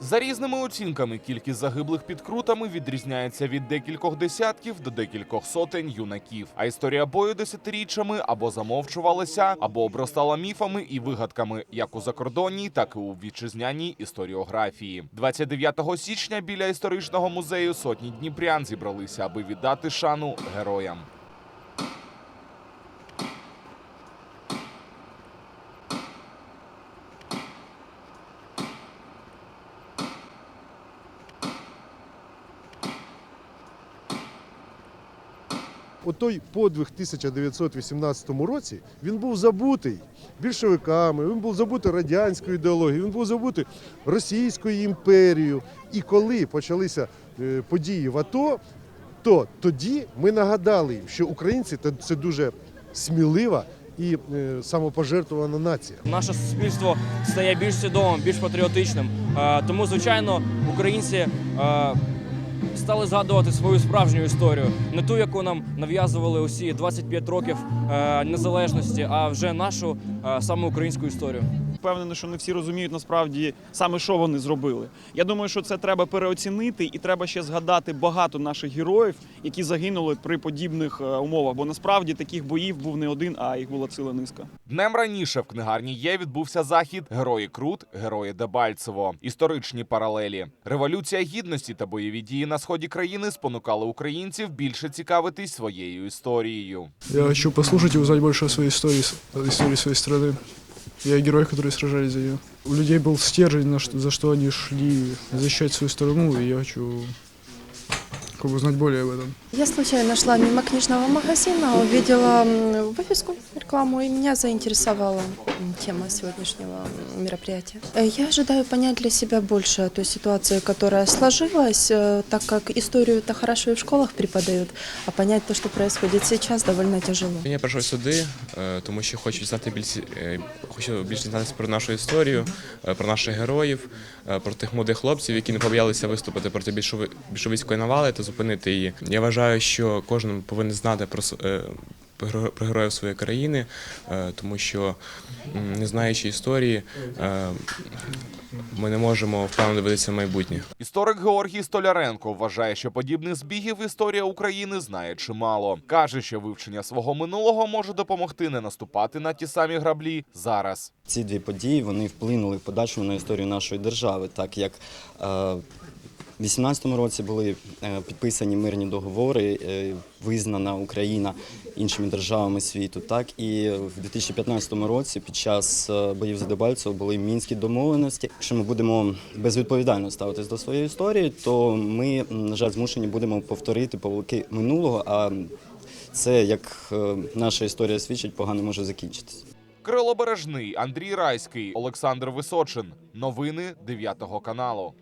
За різними оцінками, кількість загиблих під крутами відрізняється від декількох десятків до декількох сотень юнаків. А історія бою десятиріччями або замовчувалася, або обростала міфами і вигадками, як у закордонній, так і у вітчизняній історіографії. 29 січня біля історичного музею сотні дніпрян зібралися, аби віддати шану героям. Отой подвиг 1918 році він був забутий більшовиками, він був забутий радянською ідеологією, він був забутий Російською імперією. І коли почалися е, події в АТО, то тоді ми нагадали їм, що українці це- дуже смілива і е, самопожертвувана нація. Наше суспільство стає більш свідомим, більш патріотичним. Е, Тому, звичайно, українці стали згадувати свою справжню історію, не ту, яку нам нав'язували усі 25 років е, незалежності, а вже нашу е, саме українську історію. Впевнений, що не всі розуміють насправді саме, що вони зробили. Я думаю, що це треба переоцінити, і треба ще згадати багато наших героїв, які загинули при подібних е, умовах. Бо насправді таких боїв був не один, а їх була ціла низка. Днем раніше в книгарні є відбувся захід Герої Крут, Герої Дебальцево. Історичні паралелі. Революція гідності та бойові дії на сході країни спонукали українців більше цікавитись своєю історією. Я хочу послушать и узнать больше о своей истории, с- о истории своей страны. Я герой, которые сражались за нее. У людей был стержень, за что они шли защищать свою страну, и я хочу как бы, узнать более об этом. Я случайно шла мимо книжного магазина, увидела м, вывеску, рекламу, и меня заинтересовала м, тема сегодняшнего м, мероприятия. Э, Я ожидаю понять для себя больше о той ситуации, которая сложилась, э, так как историю это хорошо и в школах преподают, а понять то, что происходит сейчас, довольно тяжело. Я прийшов сюди, е, тому що хочу знати більше, е, хочу більше дізнатися про нашу історію, е, про наших героїв, е, про тих молодих хлопців, які не побоялися виступити проти більшови- більшовицької навали та зупинити її. Я вважаю, що кожен повинен знати про е, про героїв своєї країни, е, тому що не знаючи історії, е, ми не можемо впевнено дивитися в майбутнє. Історик Георгій Столяренко вважає, що подібних збігів історія України знає чимало. каже, що вивчення свого минулого може допомогти не наступати на ті самі граблі зараз. Ці дві події вони вплинули в подальшому на історію нашої держави, так як в 18-му році були е, підписані мирні договори, е, визнана Україна іншими державами світу. Так і в 2015 році, під час е, боїв за Дебальцево, були мінські домовленості. Якщо ми будемо безвідповідально ставитись до своєї історії, то ми, на жаль, змушені будемо повторити помилки минулого. А це, як наша історія свідчить, погано може закінчитися. Кирило Бережний, Андрій Райський, Олександр Височин. Новини 9 каналу.